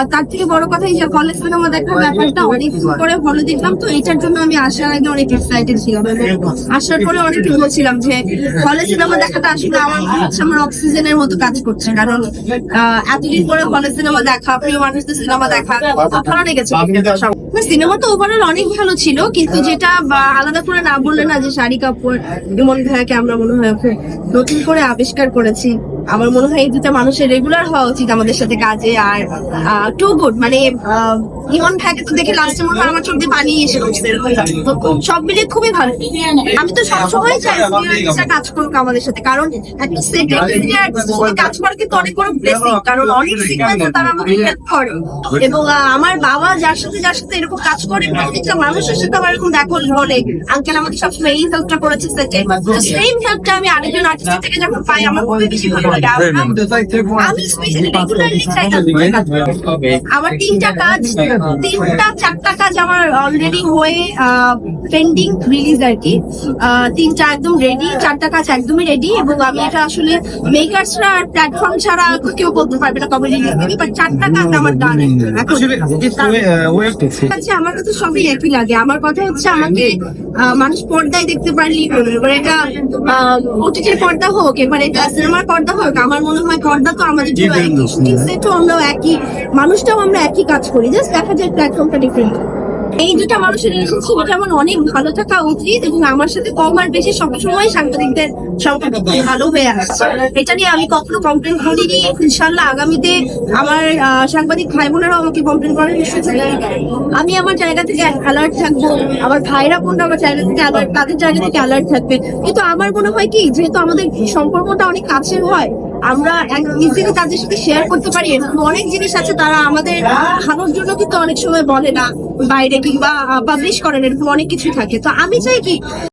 আর তার থেকে বড় কথা, এই যে কলেজ সিনেমা দেখার ব্যাপারটা, অনেক করে হলে দেখলাম তো, এটার জন্য আমি আসার আগে অনেক এক্সাইটেড ছিলাম। আসার পরে অনেক বলছিলাম যে হলে সিনেমা দেখাটা আসলে আমার মনে হচ্ছে আমার অক্সিজেনের মতো কাজ করছে। কারণ এতদিন পরে হলে সিনেমা দেখা, প্রিয় মানুষদের সিনেমা দেখা ভালো লেগেছে সিনেমা তো ওভারঅল অনেক ভালো ছিল, কিন্তু যেটা আলাদা করে না বললে না যে শাড়ি কাপড় ইমন ভাইয়াকে আমরা মনে হয় খুব নতুন করে আবিষ্কার করেছি। আমার মনে হয় এই দুটা মানুষের রেগুলার হওয়া উচিত আমাদের সাথে কাজে আর টু গুড মানে ইমন ভাইকে তো দেখে লাস্টে মনে হয় আমার চোখ দিয়ে পানি এসে সব মিলিয়ে খুবই ভালো। আমি তো সবসময় চাই কাজ করুক আমাদের সাথে, কারণ কাজ করা কিন্তু অনেক বড় ব্লেসিং কারণ অনেক সিনিয়র তারা আমাকে হেল্প করে। এবং আমার বাবা যার সাথে যার সাথে এরকম কাজ করে প্রত্যেকটা মানুষের সাথে আমার এরকম দেখো বলে আঙ্কেল আমাকে সবসময় এই হেল্পটা করেছে সেটে সেম হেল্পটা আমি আরেকজন আর্টিস্ট থেকে যখন পাই আমার খুবই বেশি ভালো লাগে। আমি স্পেশালি রেগুলারলি চাই। আমার তিনটা কাজ তিনটা চারটা কাজ আমার অলরেডি হয়ে পেন্ডিং রিলিজ আর কি। তিনটা একদম রেডি চারটা কাজ একদমই রেডি এবং আমি এটা আসলে মেকার্সরা আর প্ল্যাটফর্ম ছাড়া কেউ বলতে পারবে না কবে রিলিজ দেবে বাট চারটা কাজ আমার ডান আচ্ছা আমার কাছে সবই একই লাগে। আমার কথা হচ্ছে আমাকে মানুষ পর্দায় দেখতে পারলেই হলো এবার এটা ওটিটির পর্দা হোক এবার এটা সিনেমার পর্দা হোক আমার মনে হয় পর্দা তো আমাদের একই শুটিং সেটও আমরা একই মানুষটাও আমরা একই কাজ করি। জাস্ট দেখা যায় প্ল্যাটফর্মটা ডিফারেন্ট এই দুটা মানুষের রিলেশনশিপ যেমন অনেক ভালো থাকা উচিত এবং আমার সাথে কম আর বেশি সবসময় সাংবাদিকদের সম্পর্ক ভালো হয়ে আসছে এটা নিয়ে আমি কখনো কমপ্লেন করিনি। ইনশাল্লাহ আগামীতে আমার সাংবাদিক ভাই বোনেরাও আমাকে কমপ্লেন করার। আমি আমার জায়গা থেকে অ্যালার্ট থাকব। আমার ভাইরা, বোনরা আমার জায়গা থেকে অ্যালার্ট তাদের জায়গা থেকে অ্যালার্ট থাকবে। কিন্তু আমার মনে হয় কি, যেহেতু আমাদের সম্পর্কটা অনেক কাছের হয় আমরা ইজিলি তাদের সাথে শেয়ার করতে পারি, এরকম অনেক জিনিস আছে, তারা আমাদের ভালোর জন্য কিন্তু অনেক সময় বলে না, বাইরে কিংবা পাবলিশ করেন, এরকম অনেক কিছু থাকে। তো আমি চাই কি